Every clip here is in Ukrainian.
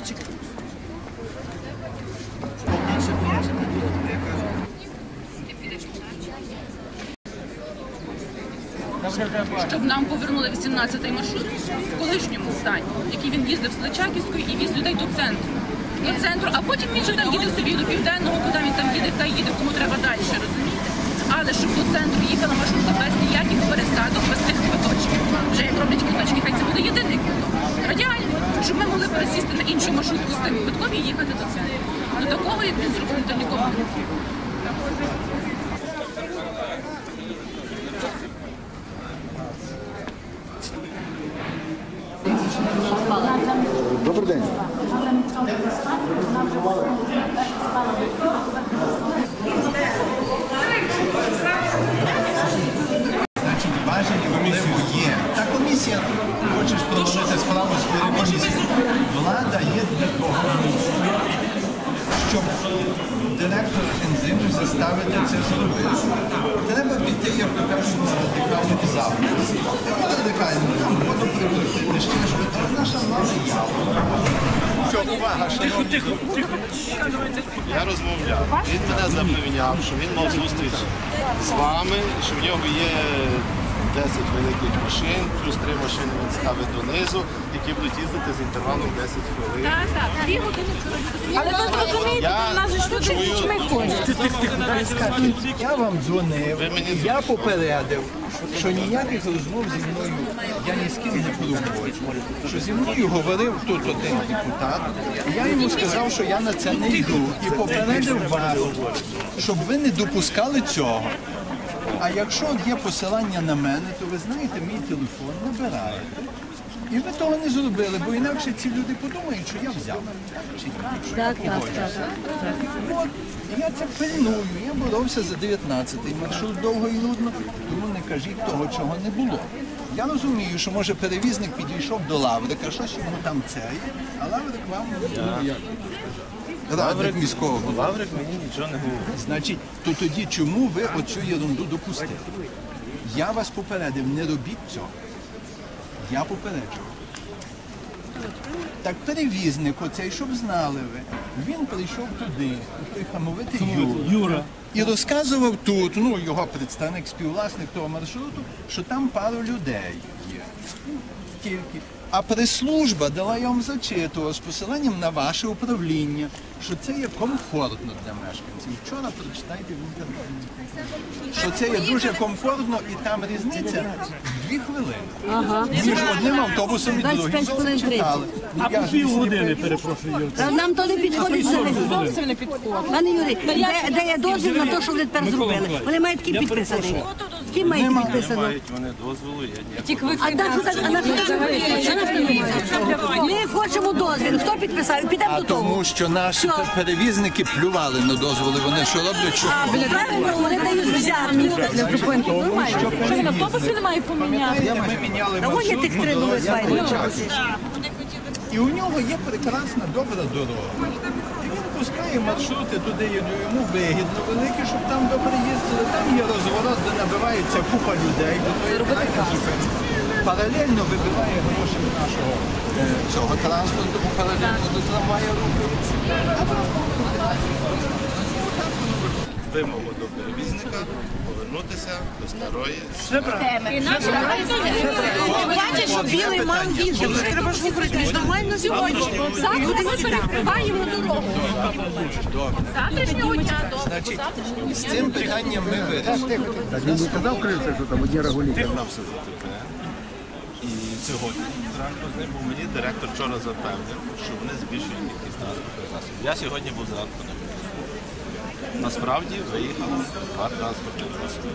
Чекай. щоб нам повернули 18-й маршрут в колишньому стані, який він їздив з Личаківської і віз людей до центру. До центру, а потім він же там їде собі до південного, куди він там їде, та їде, кому треба далі, розумієте? Але щоб до центру їхала маршрутка без ніяких пересадок, без тих квиточків. Вже як роблять квиточки, хай це буде єдиний квиток. Радіально, щоб ми могли пересісти на іншу маршрутку з тим квитком і їхати до центру. До такого, як він зробив, то нікого не. Добрий день. Значить, бажання можливо є. Та комісія хочеш проголосити справу своєї комісії. Влада є для того, щоб директора ензиму заставити це зробити. Треба піти, як то кажуть, на радикальний запит. Радикальний? Там водоприводити, ще ж Це наша влада є. Що, увага, шановні. Я розмовляв. Він мене запевняв, що він мав зустріч з вами, що в нього є 10 великих машин, плюс 3 машини він ставить донизу, які будуть їздити з інтервалом 10 хвилин. Так, так, дві години Але ви зрозумієте, Я у нас же ж люди з дітьми ходять. Я вам дзвонив, я попередив, що ніяких розмов зі мною я ні з ким не проводжу. Що зі мною говорив тут один депутат, і я йому сказав, що я на це не йду. І попередив вас, щоб ви не допускали цього. А якщо є посилання на мене, то ви знаєте, мій телефон набираєте. І ви того не зробили, бо інакше ці люди подумають, що я взяв. Чи ні, якщо я погоджуюся. От, я це пильную. Я боровся за 19-й маршрут довго і нудно, тому не кажіть того, чого не було. Я розумію, що може перевізник підійшов до Лаврика, щось йому там це, а Лаврик вам ну, як? Радник міського голови. Лаврик мені нічого не говорить. Значить, то тоді чому ви оцю ерунду допустили? Я вас попередив, не робіть цього. Я попереджував. Так перевізник оцей, щоб знали ви, він прийшов туди, той хамовитий Юра. І розказував тут, ну його представник, співвласник того маршруту, що там пару людей є. Тільки. А прес-служба дала я вам зачитував з посиланням на ваше управління, що це є комфортно для мешканців. Вчора прочитайте в інтернеті. Що це є дуже комфортно і там різниця дві хвилини. Між одним автобусом і другим. Зовсім читали. А по півгодини, перепрошую, Юрій. Та Нам то не підходить. Зовсім не підходить. Пане Юрій, де, де є дозвіл на те, що вони тепер зробили? Вони мають такі підписаний. Які мають підписано? Мають вони дозволу, я ні. А так, що так, а на що так говорити? На що немає? Ми хочемо дозвіл. Хто підписав? Підемо А до того. тому, що наші Що? перевізники плювали на дозволи, вони що роблять, що Правильно, вони дають взятку для зупинки. Нормально. Що він автобуси не має поміняти? Ми міняли Та вон є маршрут, тих три нових я файлів. І у нього є прекрасна добра дорога. І пускає маршрути туди, йому вигідно велике, щоб там добре їздили. Там є розворот, де набивається купа людей, бо то. Паралельно вибиває гроші нашого е, цього транспорту, бо паралельно до трамвая рухається. А там Вимогу до перевізника повернутися до старої. Бачиш, що білий мав їздив. Треба ж говорити нормально сьогодні. Завтра ми перекриваємо дорогу. Завтрашнього дня добре. Значить, з цим питанням ми вирішили. Так він не сказав кривця, що там одні регулі. Тягнався за ТП. І сьогодні зранку з ним, бо мені директор вчора запевнив, що вони збільшують кількість транспортних засобів. Я сьогодні був зранку на місці. Насправді виїхало два транспортних засоби.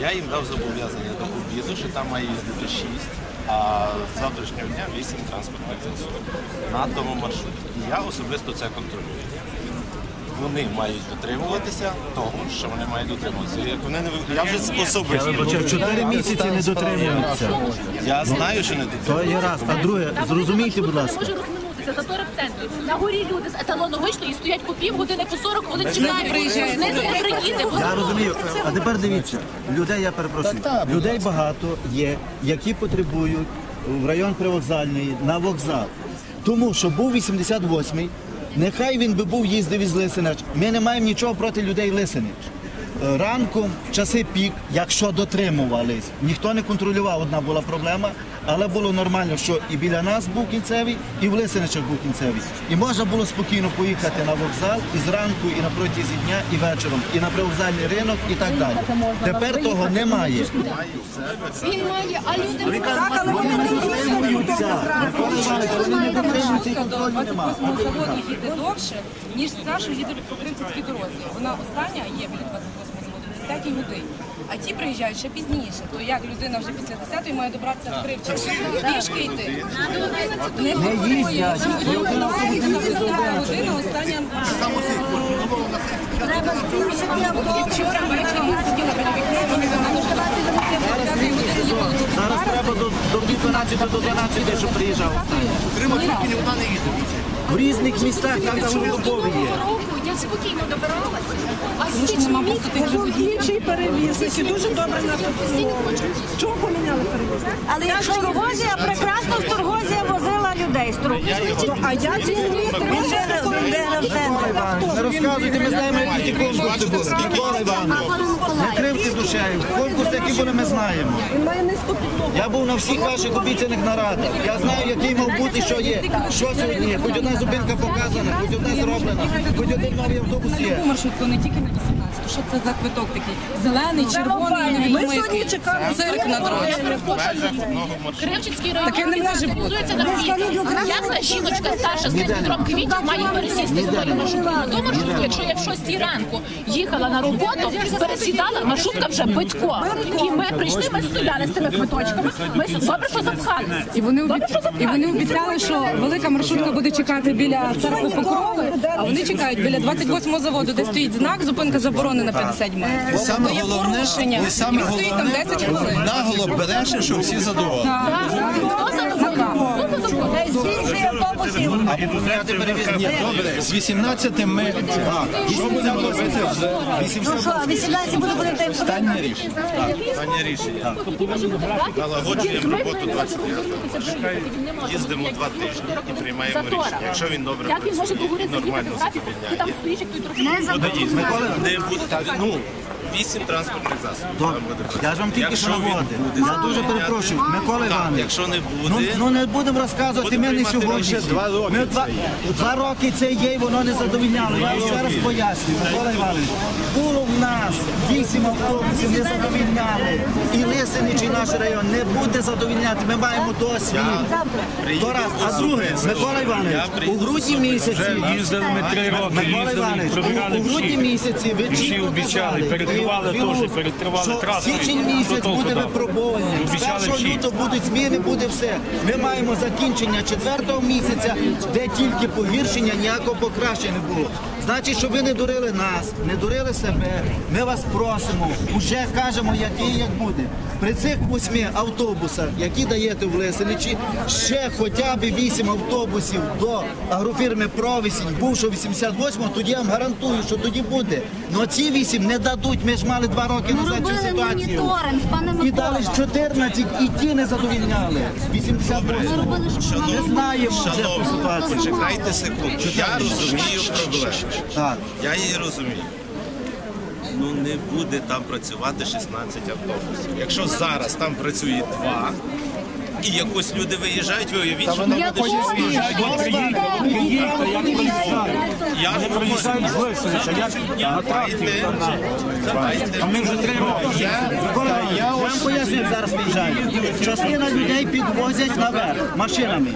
Я їм дав зобов'язання до обіду, що там має їздити 6, а з завтрашнього дня 8 транспортних засобів на тому маршруті. І я особисто це контролюю. Вони мають дотримуватися того, що вони мають дотримуватися. Як вони не я вже особисто. Чотири місяці не дотримуються. Я знаю, що не То дотримуються. є раз. А друге, зрозумійте, будь ласка. Розминутися, затори в центрі. На горі люди з еталону вийшли і стоять по пів години, по 40 хвилин чекають. Знизу не приїде. бо Я розумію. А тепер дивіться, людей я перепрошую. Людей багато є, які потребують в район привокзальний, на вокзал. Тому що був 88-й, нехай він би був їздив із Лисинич. Ми не маємо нічого проти людей Лисинич. Ранком, в часи пік, якщо дотримувались, ніхто не контролював, одна була проблема, але було нормально, що і біля нас був кінцевий, і в Лисиничах був кінцевий. І можна було спокійно поїхати на вокзал і зранку, і на протязі дня, і вечором, і на привокзальний ринок, і так далі. Тепер того немає. Він має, а люди До 28 заводу їде довше, ніж ця, що їде по Кримській дорозі. Вона остання є біля 28 заводу, 10 годині. А ті приїжджають ще пізніше. То як людина вже після 10-ї має добратися в Кривчик? Пішки йти. Не потребує. Година остання. Вчора ввечері я сиділа біля вікна, мені Зараз треба до, до 12 до 12, щоб приїжджав. В різних містах там цілодобові є. року я спокійно добиралася, Тому що нема просто тих же водіїв. Інший перевізник і дуже добре нас обслуговує. Чого поміняли перевізник? Але якщо Тургозія, прекрасно з Тургозія возила людей з Тургозії. А я Він жив в. Не розказуйте, ми знаємо, які ті конкурси були. Микола Іванович, не кривте душею. Конкурси, які були, ми знаємо. Він має низьку підлогу. Я був на всіх ваших обіцяних нарадах. Я знаю, який мав бути, що є. Що сьогодні є. Хоч одна зупинка показана, хоч одна зроблена, хоч один новий автобус є. Маршрутку не тільки на 18. Що це за квиток такий? Зелений, червоний, невідомо Ми сьогодні чекали. Цирк на дорозі. Кривчицький район Таке не може бути. та жіночка старша з тим Петром Квітів має пересісти свою маршрутку? На ту маршрутку, якщо я в 6 ранку їхала на роботу, пересідала, маршрутка вже битько. І ми прийшли, ми стояли з тими квиточками. Ми добре, що запхали. І вони, Добре, і вони обіцяли, що велика маршрутка буде чекати біля церкви Покрови, а вони чекають біля 28-го заводу, де стоїть знак, зупинка заборонена 50 метрів. І саме є головне, порушення. і саме Він стоїть там головне, 10 хвилин. наголо береш, що всі задоволені. Хто за Більше автобусів. Добре, з 18 ми... А, що будемо робити? Ну що, 18 буде буде в Останнє рішення. Останнє рішення. Налагоджуємо роботу 29 Їздимо два тижні і приймаємо рішення. Якщо він добре працює нормально їздити. Не буде, ну, вісім транспортних засобів. Добре. Я ж вам тільки Якщо що він наводив. буде Я дуже перепрошую. Микола Так, Іванович. якщо не Ну, буде, ну не будемо розказувати, ми не приймати сьогодні. рішення. Два роки Ми два, це є. два роки це є, і воно не задовільняло. Я вам ще раз пояснюю, Микола Іванович. Було в нас вісім автобусів, не задовільняли. І Лисинич, і наш район не буде задовільняти. Ми маємо досвід. То раз. А друге, Микола Іванович, у грудні місяці. Їздили ми три роки, Микола їздили, Іванович, пробігали у грудні всі. місяці ви Всі чітко обіцяли, казали, перекривали і- і- теж, перекривали що траси. Січень місяць буде куди? випробований. З 1 лютого будуть зміни, буде все. Ми маємо закінчення четвертого місяця, де тільки погіршення, ніякого покращення не було. Значить, щоб ви не дурили нас, не дурили себе. Ми вас просимо, уже кажемо, як є, як буде. При цих восьми автобусах, які даєте в Лисиничі, ще хоча б вісім автобусів до агрофірми Провісінь, бувшого 88-го, тоді я вам гарантую, що тоді буде. Ну ці вісім не дадуть. Ми ж мали два роки Ми назад цю робили ситуацію. моніторинг, пане І дали ж Микола. 14, і ті не задовільняли. Ми 88. робили ж Не знаємо вже ту Шановні, ситуацію. почекайте секунду. Я розумію проблему. Так. Я її розумію. Ну не буде там працювати 16 автобусів. Якщо зараз там працює два, і якось люди виїжджають, ви уявіть, що там буде 16. Я ж говорю, давайте, давайте. Ми вже три роки. Я вам поясню, зараз виїжджаю. Частина людей підвозять наверх машинами.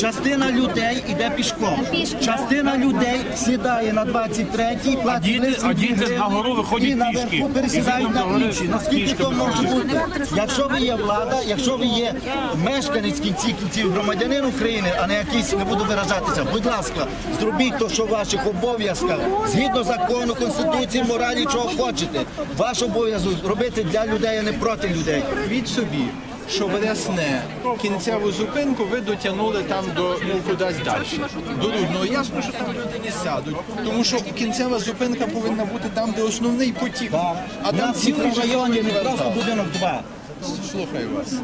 Частина людей йде пішком. Частина людей сідає на 23-й, платить а діти на гору виходять і наверху пересідають на інші. Наскільки то може бути? Якщо ви є влада, якщо ви є мешканець кінці кінців громадянин України, а не якийсь не буду виражатися, будь ласка, зробіть то, що в ваших обов'язках, згідно закону, конституції, моралі, чого хочете. Ваш обов'язок робити для людей, а не проти людей. Від собі, що вересне кінцеву зупинку ви дотягнули там до ну, кудись далі. До Рудного. Ясно, що там люди не сядуть, тому що кінцева зупинка повинна бути там, де основний потік. А там цілий районі не просто будинок два. Слухаю вас.